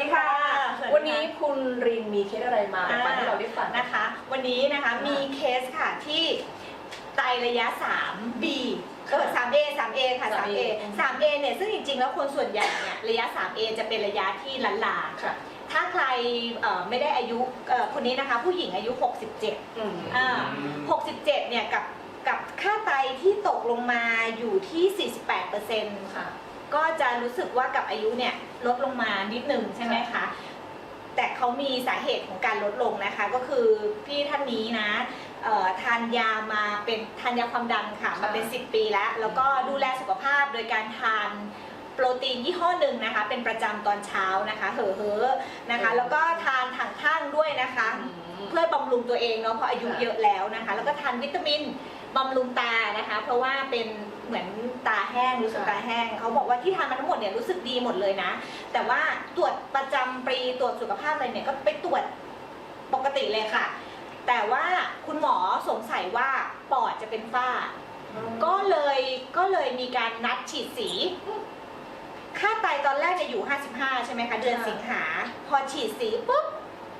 ดีค่ะ สวัสดีค่ะ วันนี้คุณรินมีเคสอะไรมาฟังให้เราได้ฟังนะคะ วันนี้นะคะมีเคสค่ะที่ไตระยะ 3B เออ 3A 3A ค่ะ 3A 3A เนี่ยซึ่งจริงๆ แล้วคนส่วนใหญ่เนี่ยระยะ 3A จะเป็นระยะที่ลันลาค่ะ ถ้าใครเอ่อไม่ได้อายุเอ่อคนนี้นะคะ ผู้หญิงอายุ 67อืมอ่า67เนี่ยกับกับค่าไตที่ตกลงมาอยู่ที่ 48%ค่ะ ก็จะรู้สึกว่ากับอายุเนี่ยลดลงมานิดนึงใช่ไหมคะ แต่เขามีสาเหตุของการลดลงนะคะ ก็คือพี่ท่านนี้นะเอ่อทานยามาเป็นทานยาความดันค่ะมาเป็น 10 ปีแล้ว แล้วก็ดูแลสุขภาพโดยการทานโปรตีนยี่ห้อหนึ่งนะคะ เป็นประจำตอนเช้านะคะเหอะเฮอะนะคะ แล้วก็ทานถังข้างด้วยนะคะ เพื่อบำรุงตัวเองเนาะเพราะอายุเยอะแล้วนะคะ แล้วก็ทานวิตามิน บำรุงตานะคะ เพราะว่าเป็นเหมือนตาแห้งรู้สึกค่ะตาแห้งเขาบอกว่าที่ทานมาทั้งหมดเนี่ยรู้สึกดีหมดเลยนะ แต่ว่าตรวจประจำปีตรวจสุขภาพอะไรเนี่ยก็ไปตรวจปกติเลยค่ะ แต่ว่าคุณหมอสงสัยว่าปอดจะเป็นฝ้า ก็เลยก็เลยมีการนัดฉีดสี ค่าไตตอนแรกเนี่ยอยู่ 55 ใช่ไหมคะ เดือนค่ะสิงหา พอฉีดสีปุ๊บ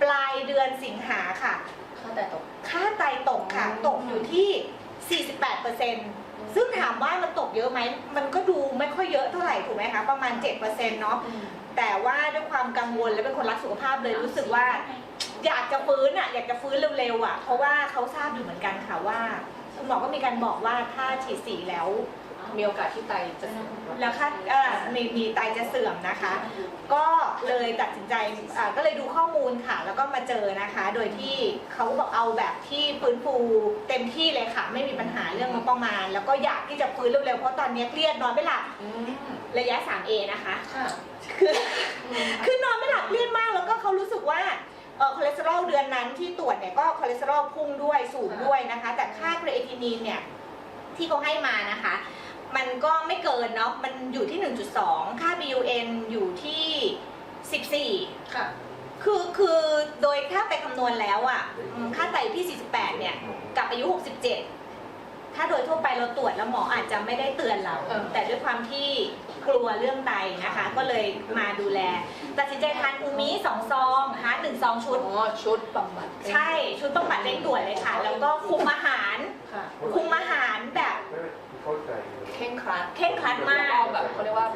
ปลายเดือนสิงหาค่ะ ค่าแต่ตก ค่าไตตกค่ะอืมตกอยู่ที่ 48%ซึ่งถามว่ามันตกเยอะไหม มันก็ดูไม่ค่อยเยอะเท่าไหร่ถูกไหมคะ ประมาณ 7%เนาะ แต่ว่าด้วยความกังวลและเป็นคนรักสุขภาพเลยรู้สึกว่า อยากจะฟื้นอะ อยากจะฟื้นเร็วๆอะ เพราะว่าเขาทราบอยู่เหมือนกันค่ะว่าคุณหมอก็มีการบอกว่าถ้าฉีดสีแล้ว มีโอกาสที่ไตจะเสื่อมแล้วค่าเอ่อมีมีไตจะเสื่อมนะคะ ก็ เลยตัดสินใจอ่าก็เลยดูข้อมูลค่ะ แล้วก็มาเจอนะคะ โดยที่เขาบอกเอาแบบที่ฟื้นฟูเต็มที่เลยค่ะ ไม่มีปัญหาเรื่องงบประมาณ แล้วก็อยากที่จะฟื้นเร็วๆเพราะตอนนี้เครียดนอนไม่หลับอืมระยะ 3A นะคะค่ะคือ คือนอนไม่หลับเครียดมากแล้วก็เขารู้สึกว่าเออคอเลสเตอรอลเดือนนั้นที่ตรวจเนี่ยก็คอเลสเตอรอลพุ่งด้วยสูงด้วยนะคะ แต่ค่าครีเอทินีนเนี่ยที่เขาให้มานะคะ มันก็ไม่เกินเนาะมันอยู่ที่ 1.2 ค่า BUN อยู่ที่ 14 ค่ะ คือคือโดยถ้าไปคำนวณแล้วอะ่ะอืมค่าไตอยู่ที่ 48 เนี่ย กับอายุ 67 ถ้าโดยทั่วไปเราตรวจแล้วหมออาจจะไม่ได้เตือนเรา เออ แต่ด้วยความที่กลัวเรื่องไตนะคะ ก็เลยมาดูแล ตัดสินใจทานอูมิสองซองฮาร์ดหนึ่งซองชุด อ๋อชุดบำบัดใช่ชุดบำบัดเร่งด่วนเลยค่ะ แล้วก็คุมอาหาร ค่ะคุมอาหารแบบ เข่งครัด เคร่งครัดมาก แบบเขาเรียกว่า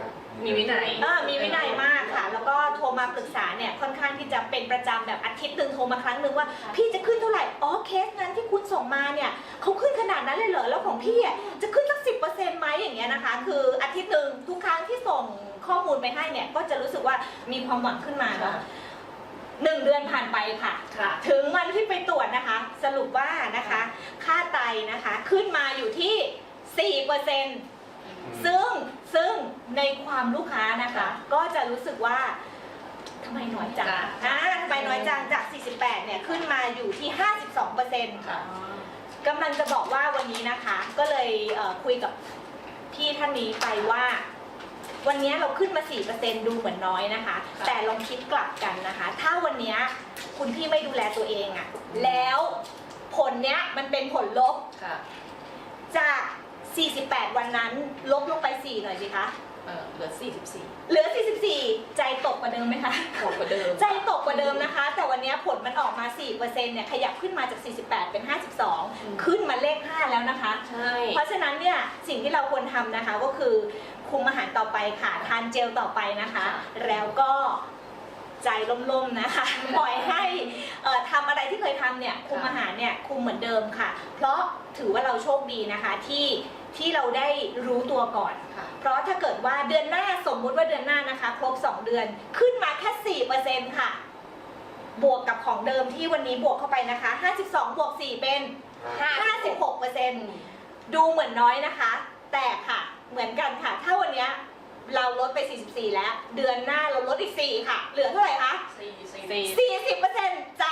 มีวินัย เออมีวินัยมากค่ะ แล้วก็โทรมาปรึกษาเนี่ยค่อนข้างที่จะเป็นประจำแบบอาทิตย์หนึ่งโทรมาครั้งหนึ่งว่า พี่จะขึ้นเท่าไหร่ อ๋อเคสนั้นที่คุณส่งมาเนี่ยเขาขึ้นขนาดนั้นเลยเหรอ แล้วของพี่อะจะขึ้นสักสิบเปอร์เซ็นต์ไหมอย่างเงี้ยนะคะ คืออาทิตย์หนึ่งทุกครั้งที่ส่งข้อมูลไปให้เนี่ยก็จะรู้สึกว่ามีความหวังขึ้นมาเนาะ หนึ่งเดือนผ่านไปค่ะ ค่ะ ถึงวันที่ไปตรวจนะคะ สรุปว่านะคะ ค่าไตนะคะ ขึ้นมาอยู่ที่4%เปอร์เซ็นต์ ซึ่งซึ่งในความลูกค้านะคะค่ะก็จะรู้สึกว่าทำไมน้อยจังจ้ะ อ่าทำไมน้อยจังจาก 48 เนี่ยขึ้นมาอยู่ที่ 52เปอร์เซ็นต์ค่ะ กำลังจะบอกว่าวันนี้นะคะ ก็เลยเอ่อคุยกับพี่ท่านนี้ไปว่า วันนี้เราขึ้นมา 4%ดูเหมือนน้อยนะคะ ค่ะ แต่ลองคิดกลับกันนะคะ ถ้าวันนี้คุณพี่ไม่ดูแลตัวเองอะแล้วผลเนี้ยมันเป็นผลลบค่ะ จาก 48 วันนั้น ลบลงไป 4 หน่อยสิคะ เออเหลือ 44 เหลือ 44 ใจตกกว่าเดิมไหมคะโหดกว่าเดิม ใจตกกว่าเดิมนะคะ แต่วันนี้ผลมันออกมา 4%เนี่ย ขยับขึ้นมาจาก 48 เป็นอืม52 ขึ้นมาเลข 5 แล้วนะคะ ใช่ เพราะฉะนั้นเนี่ยสิ่งที่เราควรทำนะคะก็คือคุมอาหารต่อไปค่ะทานเจลต่อไปนะคะแล้วก็ใจล่มๆนะคะ ปล่อยให้เอ่อทำอะไรที่เคยทำเนี่ยคุมอาหารเนี่ยคุมเหมือนเดิมค่ะ เพราะถือว่าเราโชคดีนะคะที่ ที่เราได้รู้ตัวก่อนค่ะเพราะถ้าเกิดว่าเดือนหน้าสมมุติว่าเดือนหน้านะคะ ครบ 2 เดือนขึ้นมาแค่ 4%ค่ะ บวกกับของเดิมที่วันนี้บวกเข้าไปนะคะ 52 บวก 4 เป็น 56%ดูเหมือนน้อยนะคะ แต่ค่ะ เหมือนกันค่ะ ถ้าวันเนี้ย เราลดไป 44 แล้ว เดือนหน้าเราลดอีก 4 ค่ะ เหลือเท่าไหร่คะ40%ใจ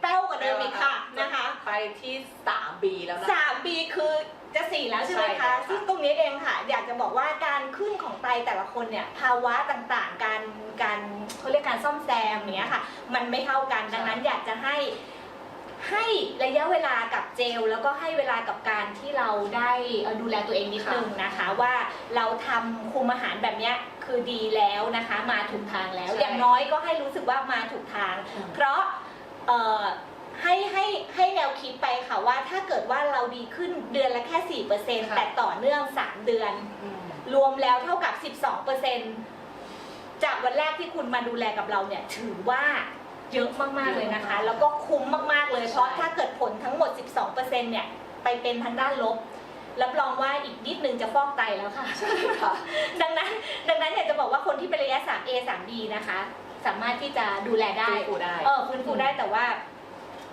แป้วกว่าเดิมอีกค่ะนะคะ ไปที่ 3B แล้วนะ สามปีคือจะสี่แล้วใช่ไหมใช่คะค่ะ ซึ่งตรงนี้เองค่ะ อยากจะบอกว่าการขึ้นของไตแต่ละคนเนี่ย ภาวะต่างๆ การการเขาเรียกการซ่อมแซมอย่างเนี้ยค่ะ มันไม่เท่ากันดังนั้นอยากจะให้ ให้ระยะเวลากับเจล แล้วก็ให้เวลากับการที่เราได้เอ่อดูแลตัวเองนิดนึงนะคะว่าเราทำคุมอาหารแบบเนี้ยคือคือดีแล้วนะคะ มาถูกทางแล้วใช่อย่างน้อยก็ให้รู้สึกว่ามาถูกทางอืมเพราะเอ่อให้ให้ให้แนวคิดไปค่ะว่าถ้าเกิดว่าเราดีขึ้นเดือนละแค่ 4%แต่ต่อเนื่อง 3 เดือนอืมรวมแล้วเท่ากับ 12%จากวันแรกที่คุณมาดูแลกับเราเนี่ยถือว่า เยอะมากๆเลยนะคะ แล้วก็คุ้มมากๆเลยเพราะถ้าเกิดผลทั้งหมด 12%เนี่ยไปเป็นทางด้านลบรับรองว่าอีกนิดนึงจะฟอกไตแล้วค่ะ ใช่ค่ะ ดังนั้นดังนั้นอยากจะบอกว่าคนที่เป็นระยะ 3A 3B นะคะ สามารถที่จะดูแลได้ฟื้นฟูได้ เออฟื้นฟูได้แต่ว่า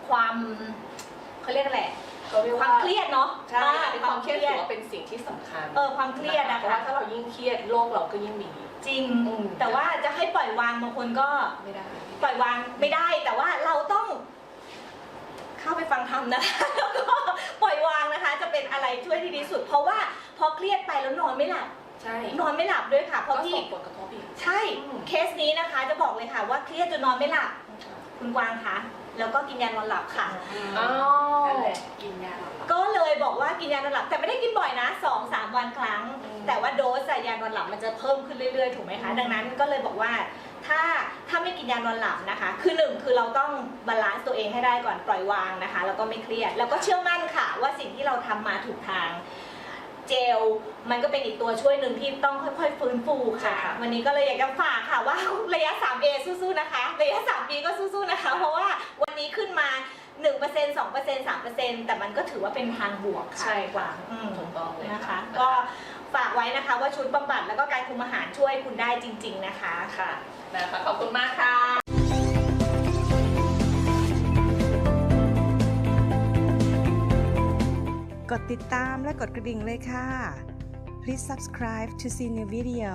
ความเขาเรียกอะไร เขาเรียกควาว่ามเครียดเนาะใช่อ่เป็นความเครียดถือว่าเป็นสิ่งที่สำคัญเออความเครียดเพนะราะคะว่าถ้าเรายิ่งเครียดโลกเราก็ยิ่งมี จริง อืม แต่ว่าจะให้ปล่อยวางบางคนก็ ไม่ได้ ปล่อยวางไม่ได้แต่ว่าเราต้อง เข้าไปฟังธรรมนะคะ แล้วก็ปล่อยวางนะคะ จะเป็นอะไรช่วยที่ดีสุด เพราะว่าพอเครียดไปแล้วนอนไม่หลับใช่นอนไม่หลับด้วยค่ะ เพก็ราะพี่ส่งผลกระทบอีก ใช่อืม เคสนี้นะคะ จะบอกเลยค่ะว่าเครียดจนนอนไม่หลับคุณกวางคะ แล้วก็กินยานอนหลับค่ะอ้านั่นวแหละกินยาหลับ ก็เลยบอกว่ากินยานอนหลับ แต่ไม่ได้กินบ่อยนะสองสามวันครั้ง อืมแต่ว่าโดสยานอนหลับมันจะเพิ่มขึ้นเรื่อยๆถูกไหมคะ อืม ดังนั้นก็เลยบอกว่าถ้าถ้าไม่กินยานอนหลับนะคะ คือหนึ่งคือเราต้องบาลานซ์ตัวเองให้ได้ก่อนปล่อยวางนะคะ แล้วก็ไม่เครียด แล้วก็เชื่อมั่นค่ะ ว่าสิ่งที่เราทำมาถูกทาง เจลมันก็เป็นอีกตัวช่วยหนึ่งที่ต้องค่อยๆ ฟื้นฟูค่ะใช่ค่ะวันนี้ก็เลยอยากจะฝากค่ะว่า ระยะ 3A สู้ๆนะคะ ระยะ 3B ก็สู้ๆนะคะ เพราะว่า วันนี้ขึ้นมา 1% 2% 3%แต่มันก็ถือว่าเป็นทางบวกค่ะ ใช่ค่ะอืม ถูกต้องเลยนะคะ ก็ฝากไว้นะคะว่าชุดบำบัดแล้วก็การคุมอาหารช่วยคุณได้จริง ๆนะคะ ค่ะนะคะขอบคุณมากค่ะกดติดตามและกดกระดิ่งเลยค่ะ Please subscribe to see new video